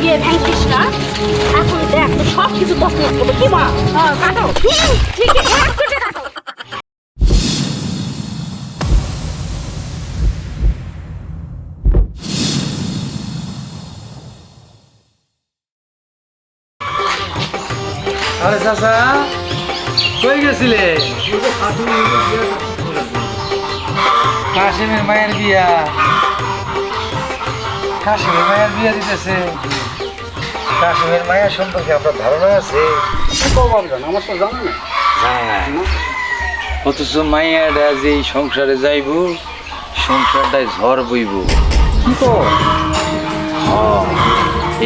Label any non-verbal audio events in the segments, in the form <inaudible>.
বিয়ে ভাঙছিস না? এখন দেখ সব কিছু মিনিট করব কি মা হ্যাঁ, কাটো। ঠিক আছে আরে চাচা কই গেছিলে? কাশিমের মায়ের বিয়া। কাশিমের মায়ের বিয়া দিতেছে। কাশিমের মায়ের সম্পর্কে আপনার ধারণা আছে? আমার তো জানা না অথচ মাইয়াটা যে এই সংসারে যাইব সংসারটায় ঝড় বইব। কি কো?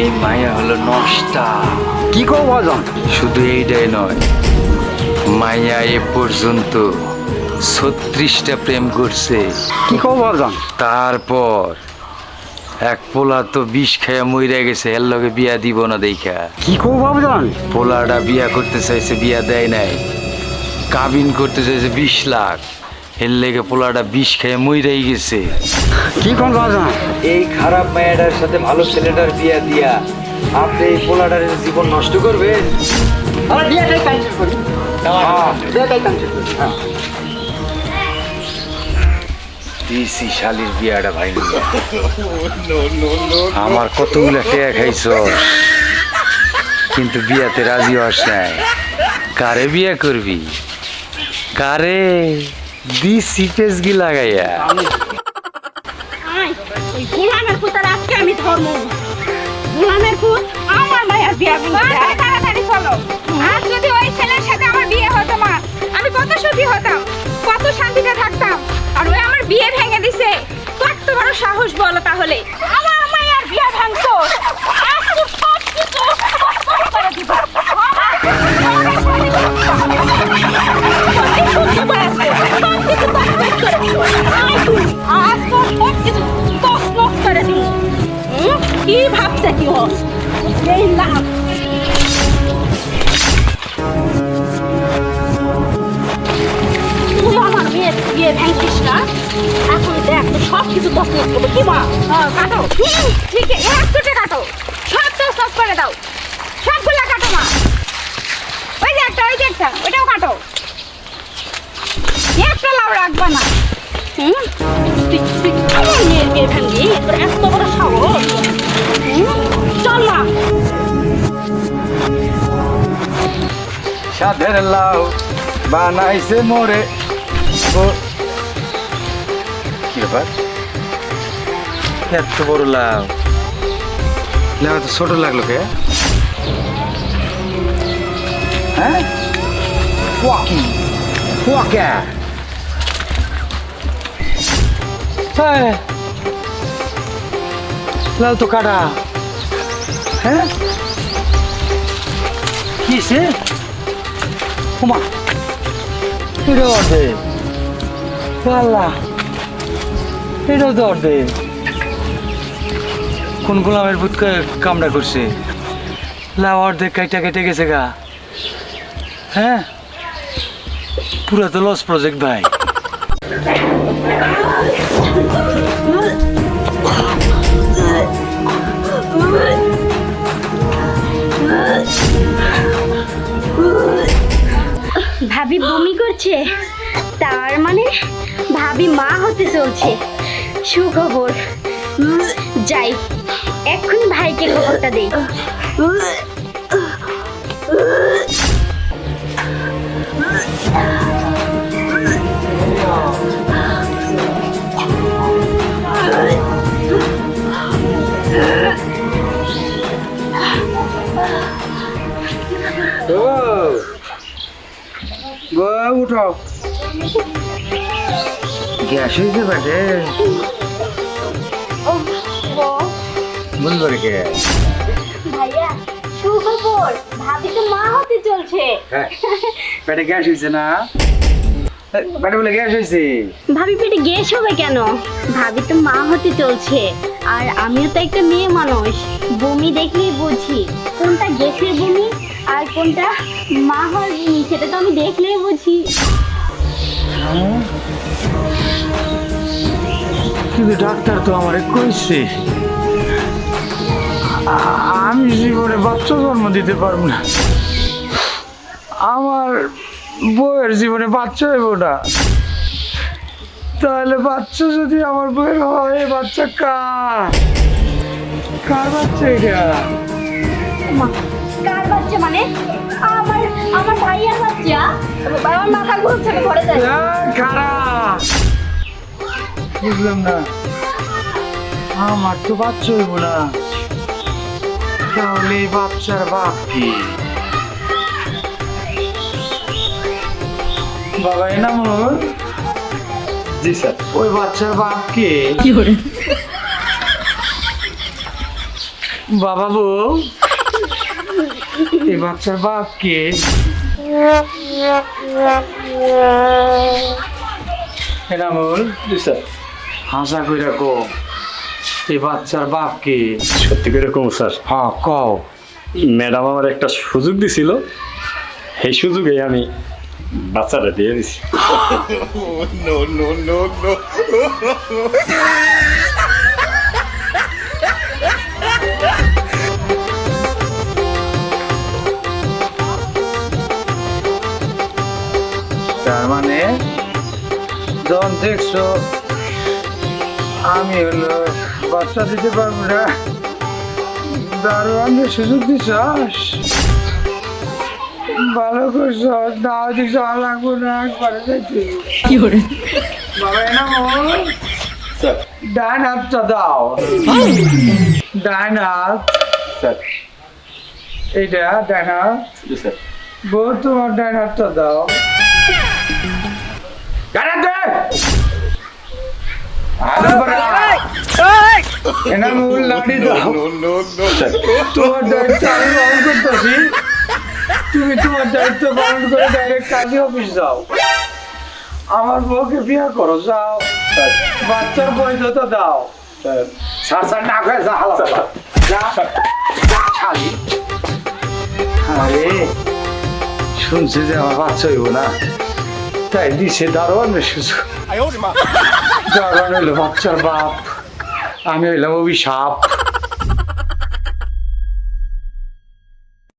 এই মায়া হলো নষ্টা। কি কো বাজান শুধু এইটাই নয় মাইয়া এ পর্যন্ত ছত্রিশটা প্রেম করছে। কি কো বাজান তারপর এক পোলা তো বিষ খাইয়া মইরা গেছে এর লগে বিয়া দিব না দেখা কি কো বাজান পোলাটা বিয়া করতে চাইছে বিয়া দেয় নাই। কাবিন করতে চাইছে বিশ লাখ। এর লেগে পোলাটা বিষ খেয়ে মইরাই গেছে। কি কোন বাজান এই খারাপ মেয়েটার সাথে ভালো ছেলেটার বিয়া দিয়া আপনি এই পোলাটার জীবন নষ্ট করবেন? আরে বিয়েটাই ক্যান্সেল করি। হ্যাঁ। বিয়েটাই ক্যান্সেল করি হ্যাঁ। দিছি শালির বিয়াটা ভাই <laughs> আমার কতগুলো টেয়া খাইছ কিন্তু বিয়াতে রাজি হস নাই। কারে বিয়া করবি? কারে? দিছি পেজগি লাগাইয়া। আয়, ওই গোলামের পুতার আজকে আমি ধর্ম গোলামের পুত আমার মায়ের বিয়া তাড়াতাড়ি চলো। আর যদি ওই ছেলের সাথে আমার বিয়ে হতো মা আমি কত সুখী হতাম কত শান্তিতে থাকতাম। বিয়ে ভেঙে দিছে। কত বড় সাহস বলো তাহলে। আমার মায়ের বিয়ে ভাঙছো এখন দেখ সব কিছু দশ মিনিট করব কি মা হ্যাঁ, কাটো। ঠিক আছে এক চুটে কাটো। সব তো সব করে দাও। সবগুলা কাটো মা। ওই যে একটা ওই যে একটা ওইটাও কাটো। একটা লাউ রাখবা না। হুম? এত বড় সাহস। চল না সাধের লাউ বানাইছে মোরে। কি ব্যাপার? এত বড় লাউ। লাউ তো ছোট লাগল কে? হ্যাঁ? ওয়াকি। ওয়াকা। হ্যাঁ। লাউ তো কাটা। হ্যাঁ? কিসে ওমা। এটা অর্ধে পাল্লা। এটাও তো অর্ধে কোন গোলামের ভূত কা- কামড়া করছে? লাউ অর্ধেক কাইটা কেটে গেছে গা। হ্যাঁ? পুরা তো লস প্রজেক্ট ভাই। ভাবি বমি করছে। তার মানে ভাবি মা হতে চলছে। সুখবর। যাই এক্ষুনি ভাইকে খবরটা দেই। ও গো গ্যাস হয়েছে বাটে বলব কে? ভাইয়া সুখবর। ভাবি তো মা হতে চলছে। হ্যাঁ পেটে গ্যাস হয়েছে না? পেটে বলে গ্যাস হয়েছে ভাবি পেটে গ্যাস হবে কেন? ভাবি তো মা হতে চলছে। আর আমিও তো একটা মেয়ে মানুষ। বমি দেখলেই বুঝি। কোনটা গ্যাসের বমি আর কোনটা মা হওয়ার বমি সেটা তো আমি দেখলেই বুঝি। কিন্তু ডাক্তার তো আমার কইছে আমি জীবনে বাচ্চা জন্ম দিতে পারব না। আমার বউয়ের জীবনে বাচ্চা হইব না। তাহলে বাচ্চা যদি আমার বউয়ের হয় বাচ্চা কার? কার বাচ্চা এটা? মা, কার বাচ্চা মানে? আমার আমার ভাইয়ার বাচ্চা? আমার মাথা ঘুরছে আমি ঘরে যাই খারাপ বুঝলাম না। আমার তো বাচ্চা হইব না। তাহলে এই বাচ্চার বাপ কি বাবা এনামুল জি স্যার ওই বাচ্চার বাপ কে বাবা বউ এই বাচ্চার বাপ কে এনামুল জি স্যার হাসা কইরা কো এই বাচ্চার বাপ কে? সত্যি করে কম স্যার। হ্যাঁ কও। ম্যাডাম আমার একটা সুযোগ দিছিল। সেই সুযোগে আমি বাচ্চাটা দিয়ে দিছি। তার মানে যখন দেখছ আমি হলো বাচ্চা দিতে পারব না। দারোয়ানকে সুযোগ দিছাস? ভালো করছ না দিছ লাগবো না একবারে যাইতে বাবা এনা স্যার। ডান হাতটা দাও। ডান হাত। এইটা ডান হাত। বউ তোমার ডান হাতটা দাও। ডান হাত দে দাও। তোমার দায়িত্ব আমি পালন করতেছি। তুমি তোমার দায়িত্ব পালন করে ডাইরেক্ট কাজে অফিস যাও। আমার বউকে বিয়ে করো যাও। বাচ্চার বৈধতা দাও। স্যার সার সার না করে যা হালা যা যা যা খালি আরে শুনছে যে আমার বাচ্চা হইব না। তাই দিছে দারোয়ান সুযোগ। দারোয়ান হইল বাচ্চার বাপ। আমি হইলাম অভিশাপ